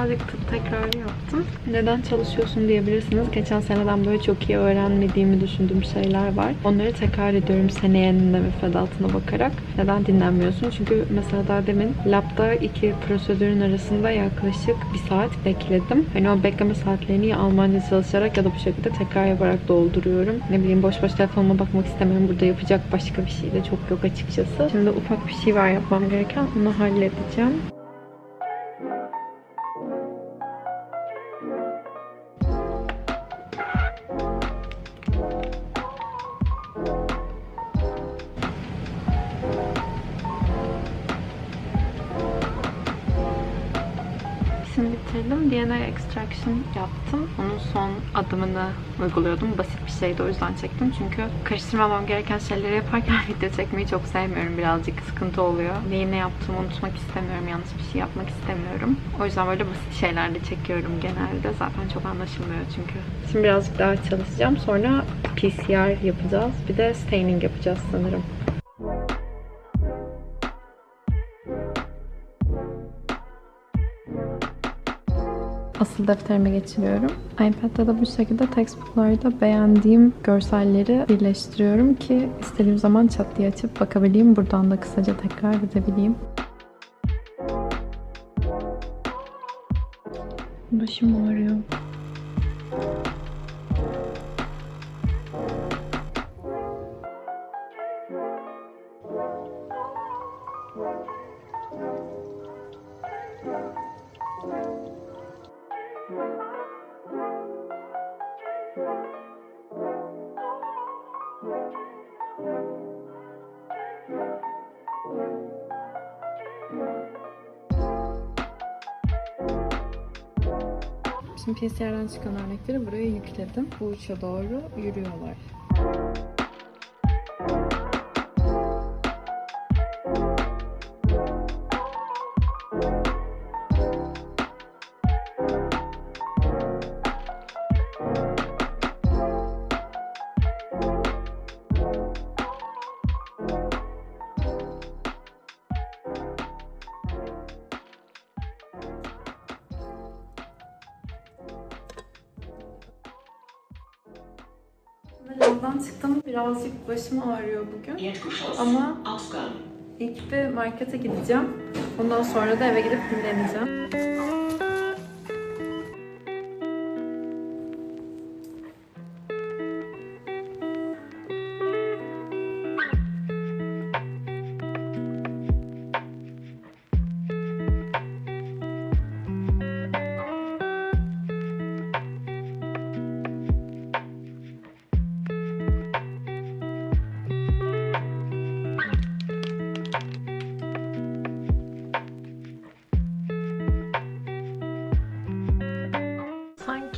Birazcık tıp tekrarı yaptım. Neden çalışıyorsun diyebilirsiniz. Geçen seneden böyle çok iyi öğrenmediğimi düşündüğüm şeyler var. Onları tekrar ediyorum seneyenin de müfredatına bakarak. Neden dinlenmiyorsun? Çünkü mesela daha demin labda iki prosedürün arasında yaklaşık bir saat bekledim. Hani o bekleme saatlerini ya Almanca çalışarak ya da bu şekilde tekrar yaparak dolduruyorum. Ne bileyim boş boş telefonuma bakmak istemiyorum. Burada yapacak başka bir şey de çok yok açıkçası. Şimdi ufak bir şey var yapmam gereken. Onu halledeceğim. Bitirdim. DNA extraction yaptım. Onun son adımını uyguluyordum. Basit bir şeydi o yüzden çektim. Çünkü karıştırmamam gereken şeyleri yaparken video çekmeyi çok sevmiyorum. Birazcık sıkıntı oluyor. Neyi ne yaptığımı unutmak istemiyorum. Yanlış bir şey yapmak istemiyorum. O yüzden böyle basit şeyler de çekiyorum genelde. Zaten çok anlaşılmıyor çünkü. Şimdi birazcık daha çalışacağım. Sonra PCR yapacağız. Bir de staining yapacağız sanırım. Asıl defterime geçiriyorum. iPad'de de bu şekilde textbook'larda beğendiğim görselleri birleştiriyorum ki istediğim zaman çat diye açıp bakabileyim. Buradan da kısaca tekrar edebileyim. Başım ağrıyor. Şimdi PCR'den çıkan örnekleri buraya yükledim. Bu uça doğru yürüyorlar. Lavdan çıktım. Birazcık başım ağrıyor bugün. Ama ilk bir markete gideceğim. Ondan sonra da eve gidip dinleneceğim.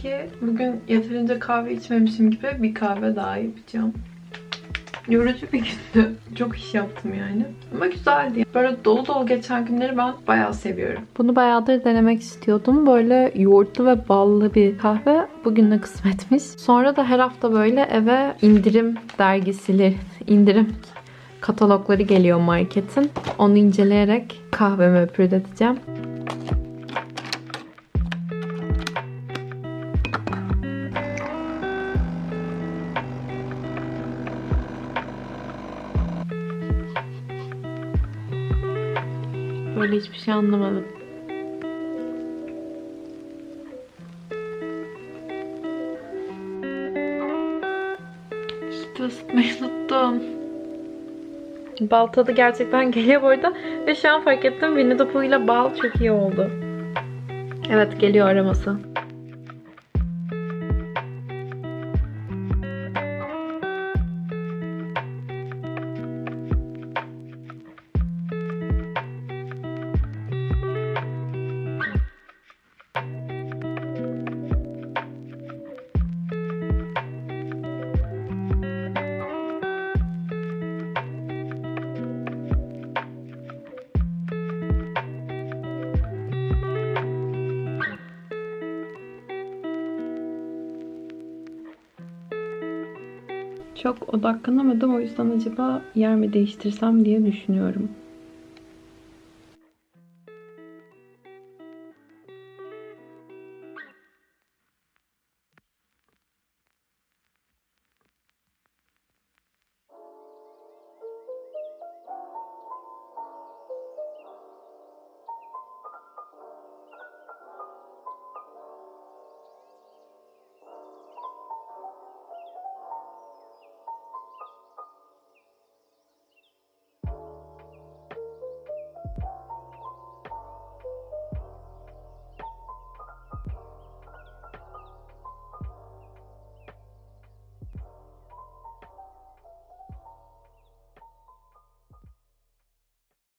Sanki bugün yeterince kahve içmemişim gibi bir kahve daha yapacağım. Yorucu bir gündü. Çok iş yaptım yani. Ama güzeldi. Böyle dolu dolu geçen günleri ben bayağı seviyorum. Bunu bayağıdır denemek istiyordum. Böyle yoğurtlu ve ballı bir kahve bugün de kısmetmiş. Sonra da her hafta böyle eve indirim dergisileri, indirim katalogları geliyor marketin. Onu inceleyerek kahvemi öpürdeteceğim. Böyle hiçbir şey anlamadım. Sütü ısıtmayı unuttum. Bal tadı gerçekten geliyor bu arada. Ve şu an fark ettim Winnie the Pooh ile bal çok iyi oldu. Evet geliyor aroması. Çok odaklanamadım o yüzden acaba yer mi değiştirsem diye düşünüyorum.